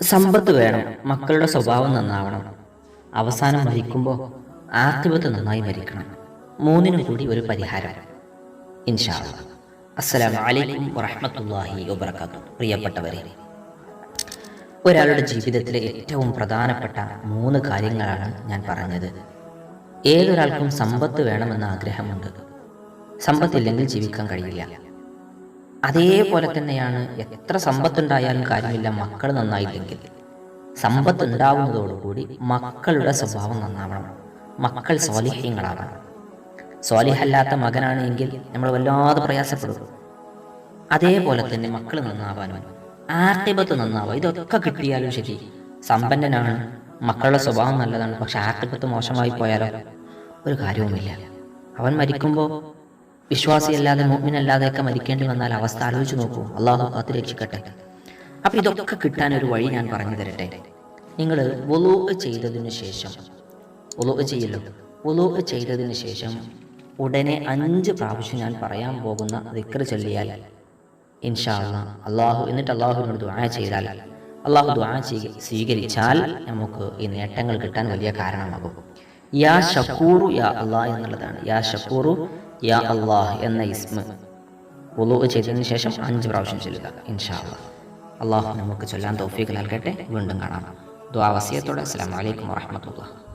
സമ്പത്ത് വേണം മക്കളുടെ സ്വഭാവം നന്നാവണം. അവസാനം മരിക്കുമ്പോൾ ആത്മീയത നന്നായി മരിക്കണം. മൂന്നിനും കൂടി ഒരു പരിഹാരം. ഇൻഷാ അസ്സലാം വലൈക്കും വറഹമത്തല്ലാഹി വബറകാത്തു പ്രിയപ്പെട്ടവരെ ഒരാളുടെ ജീവിതത്തിലെ ഏറ്റവും പ്രധാനപ്പെട്ട മൂന്ന് കാര്യങ്ങളാണ് ഞാൻ പറഞ്ഞത്. ഏതൊരാൾക്കും സമ്പത്ത് വേണമെന്ന ആഗ്രഹമുണ്ട്. സമ്പത്തില്ലെങ്കിൽ ജീവിക്കാൻ കഴിയില്ല. അതേപോലെ തന്നെയാണ് എത്ര സമ്പത്തുണ്ടായാലും കാര്യമില്ല മക്കൾ നന്നായില്ലെങ്കിൽ. സമ്പത്ത് ഉണ്ടാവുന്നതോടുകൂടി മക്കളുടെ സ്വഭാവം നന്നാവണം. മക്കൾ സ്വാലിഹ്യങ്ങളാവണം സ്വാലിഹല്ലാത്ത മകനാണ് എങ്കിൽ നമ്മൾ വല്ലാതെ പ്രയാസപ്പെടും. അതേപോലെ തന്നെ മക്കൾ നന്നാവാനും ആർട്ടിബത്ത് നന്നാവുക ഇതൊക്കെ കിട്ടിയാലും ശരി. സമ്പന്നനാണ് മക്കളുടെ സ്വഭാവം നല്ലതാണ് പക്ഷെ ആർട്ടിബത്ത് മോശമായി പോയാലോ? ഒരു കാര്യവുമില്ല. അവൻ മരിക്കുമ്പോൾ വിശ്വാസിയല്ലാതെ മോമിനല്ലാതെയൊക്കെ മരിക്കേണ്ടി വന്നാൽ അവസ്ഥ ആലോചിച്ച് നോക്കൂ. അള്ളാഹു കാത്ത് രക്ഷിക്കട്ടെ. അപ്പൊ ഇതൊക്കെ കിട്ടാൻ ഒരു വഴി ഞാൻ പറഞ്ഞു തരട്ടെ. നിങ്ങൾ വൊലു ചെയ്തതിന് ശേഷം വൊലു ചെയ്യല്ലോ. വൊലു ചെയ്തതിന് ശേഷം ഉടനെ അഞ്ച് പ്രാവശ്യം ഞാൻ പറയാൻ പോകുന്ന ദിക്ർ ചൊല്ലിയാൽ ഇൻഷാ അള്ളാഹ് അള്ളാഹു എന്നിട്ട് അള്ളാഹുവിനോട് ദുആ ചെയ്താൽ അള്ളാഹു ദുആ സ്വീകരിച്ചാൽ നമുക്ക് ഈ നേട്ടങ്ങൾ കിട്ടാൻ വലിയ കാരണമാകും. യാ ഷക്കൂറു യാ അള്ളാഹ് എന്നുള്ളതാണ്. യാ ഷക്കൂറു യാ അള്ളാഹ് എന്ന ഇസ്മ. ഉലു ചെയ്തതിന് ശേഷം അഞ്ച് പ്രാവശ്യം ചൊല്ലുക ഇൻഷാ അള്ളാഹ് അള്ളാഹു നമുക്ക് ചൊല്ലാൻ തൗഫീഖ് നൽകട്ടെ. വീണ്ടും കാണാം. ദ്വാവസിയത്തോടെ അസ്സാം അലൈക്കും വറഹ്മത്തുള്ളാഹി.